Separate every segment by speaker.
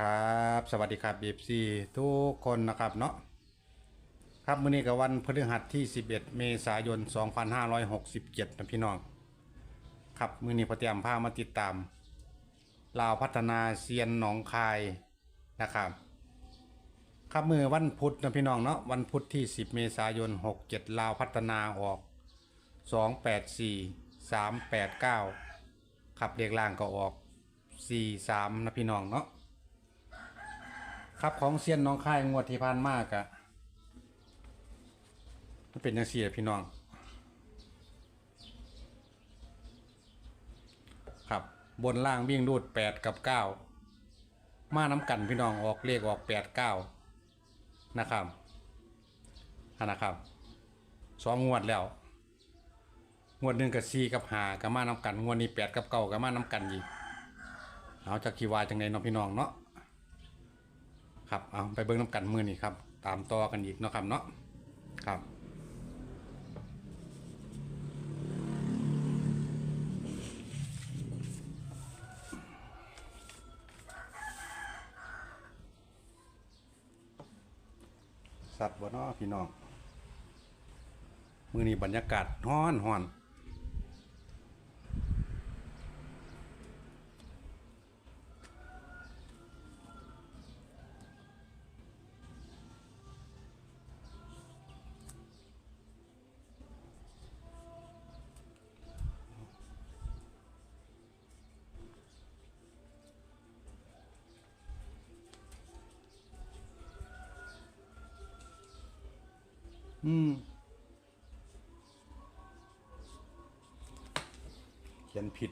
Speaker 1: ครับ สวัสดีครับบีซีทุกคนนะครับเนาะครับมื้อนี้กับวันพฤหัสที่ 11 เมษายน 2567นะพี่น้อง ครับมื้อนี้พอเตรียมพามาติดตามลาวพัฒนาเซียนหนองคายนะครับ ครับมือวันพุธนะพี่น้องเนาะวันพุธที่ 10 เมษายน 67 ลาวพัฒนาออก 284 389 ขับเรียกล่างก็ออก 43นะพี่น้องเนาะ ครับของเซียนน้องค่ายงวดที่ผ่านมากอะมันเป็นยังเสียพี่น้อง ครับบนล่างวิ่งรูดแปดกับเก้ามาน้ำกันพี่น้องออกเลขออกแปดเก้านะครับอันนะครับสองงวดแล้ว งวดหนึ่งกับสี่กับหากับมาน้ำกัน งวดนี้แปดกับเก้ากับมาน้ำกันอีกเอาจากคีวายจังไงเนาะพี่น้องเนาะ ครับเอาไปเบิ้งน้ำกันมือนี่ครับ ตามต่อกันอีกเนาะครับเนาะครับสัตว์บ่เนาะพี่น้อง มือนี้บรรยากาศฮ้อนฮ้อน อืม เขียนผิด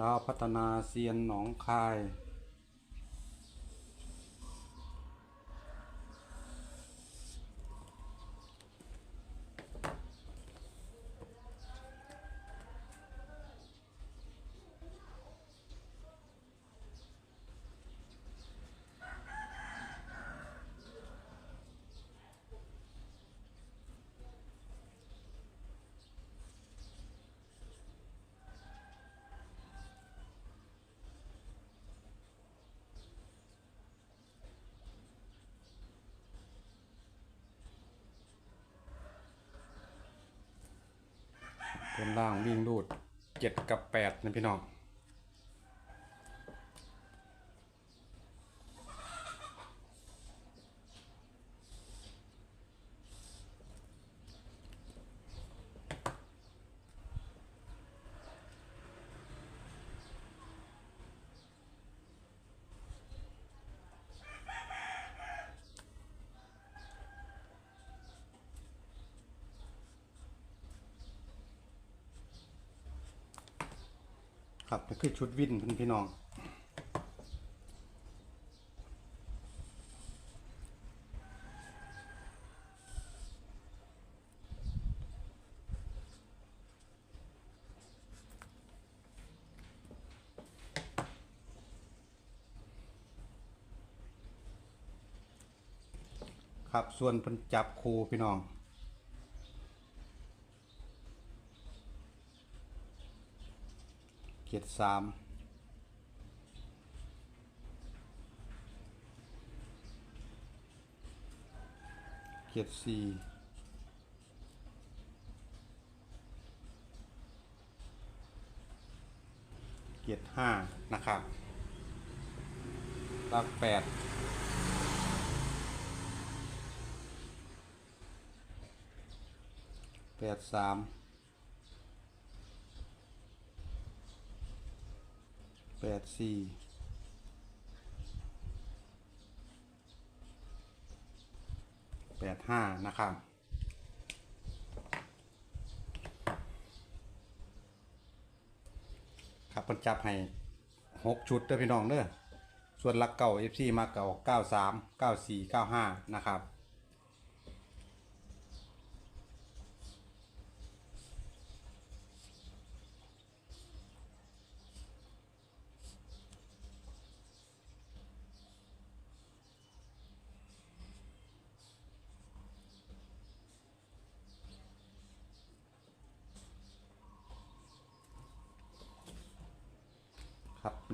Speaker 1: ลาวพัฒนาเซียนหนองคาย บนล่างวิ่งรูดเจ็ดกับแปดนะพี่น้อง ครับนี่คือชุดวินพี่น้องครับส่วนเพิ่นจับครูพี่น้อง เจ็ ดสามเจ็ดสี่เจ็ดห้านะครับลักแปดแปดสาม แปดสี่แปดห้านะครับ ครับเพิ่นจับให้หกชุดเด้อพี่น้องเด้อส่วนหลักเก่า FC มาเก่าเก้าสามเก้าสี่เก้าห้านะครับ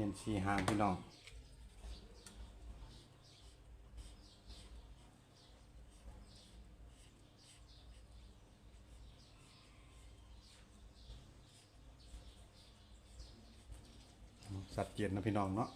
Speaker 1: น้นสี่หางพี่น้องสัตว์เกียนนะพี่น้องเนาะ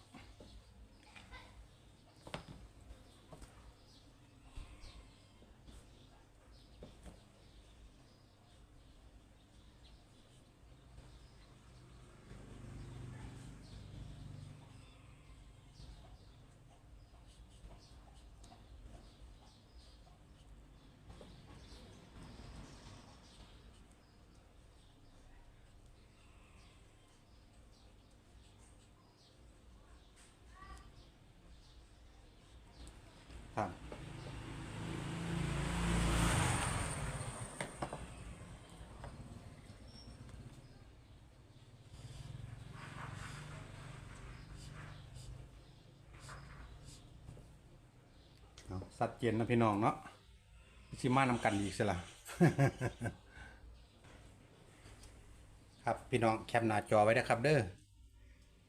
Speaker 1: เอาสัตว์เจนนะพี่น้องเนาะชิมานำกันอีกสิละครับพี่น้องแคปหน้าจอไว้นะครับเด้อ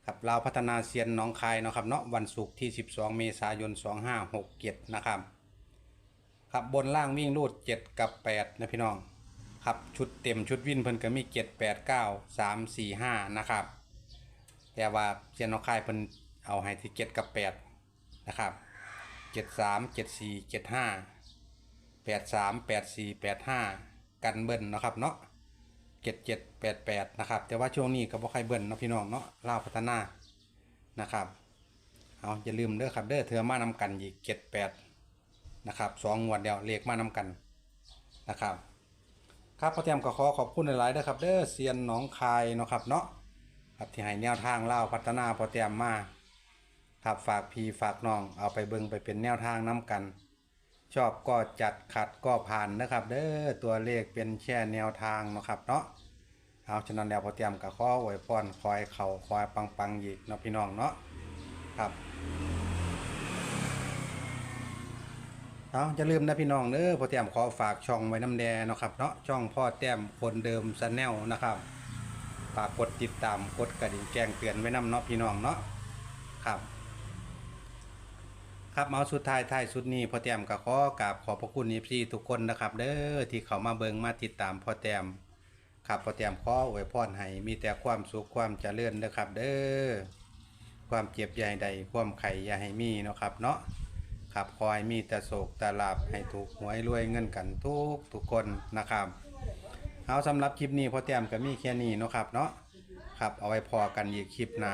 Speaker 1: ครับเราพัฒนาเซียนน้องคายเนาะครับเนาะวันศุกร์ที่ 12 เมษายน 2567 นะครับ ครับบนล่างวิ่งรูด 7 กับ 8 นะพี่น้อง ครับชุดเต็มชุดวิ่นเพิ่นก็มี 7 8 9 3 4 5 นะครับ แต่ว่าเซียนน้องคายเพิ่นเอาให้ที่ 7 กับ 8 นะครับ 73 74 75 83 84 85กันเบิ้ลนะครับเนาะเจ็ดเจ็ดแปดแปดนะครับ แต่ว่าช่วงนี้ก็บ่ใครเบิ่นเนาะพี่น้องเนาะล่าพัฒนานะครับเอาอย่าลืมเด้อครับเด้อเธอมานำกันอีกเจ็ดแปดนะครับสองงวดเดียวเลขมานำกันนะครับครับพ่อเตียมก็ขอขอบคุณหลายๆเด้อครับเด้อเซียนหนองคายเนาะครับเนาะครับที่ให้แนวทางเล่าพัฒนาพ่อเตียมมา ครับฝากพี่ฝากน้องเอาไปเบิ่งไปเป็นแนวทางน้กัน ชอบก็จัดขัดก็ผ่านนะครับ เด้อตัวเลขเป็นแค่แนวทางนะครับเนาะเอาฉะนั้นแล้วพอเตรียมกับข้อไว้พรคอยเข่าคอยปังปังๆอีกเนาะพี่น้องเนาะครับเอาจะลืมนะพี่น้องเด้อพอเตรียมขอฝากช่องไว้น้ำแดงนะครับเนาะช่องพ่อแต้มคนเดิมสแนลนะครับฝากกดติดตามกดกระดิ่งแจ้งเตือนไว้น้ำเนาะพี่น้องเนาะครับ ครับเอาสุดท้ายท้ายสุดนี้พอแต้มก็ขอกราบขอบพระคุณเอฟซีทุกคนนะครับ เด้อที่เขามาเบิงมาติดตามพอแต้มครับพอแต้มขออวยพรให้มีแต่ความสุขความเจริญนะครับ เด้อความเจ็บใหญ่ใดความไข่อย่าให้มีเนาะครับ เนาะครับคอยมีแต่โศกแต่ลาบให้ถูกหวยรวยเงินกันทุกทุกคนนะครับเอาสำหรับคลิปนี้พอแต้มก็มีแค่นี้เนาะครับ เนาะครับเอาไว้พอกันอีกคลิปหน้า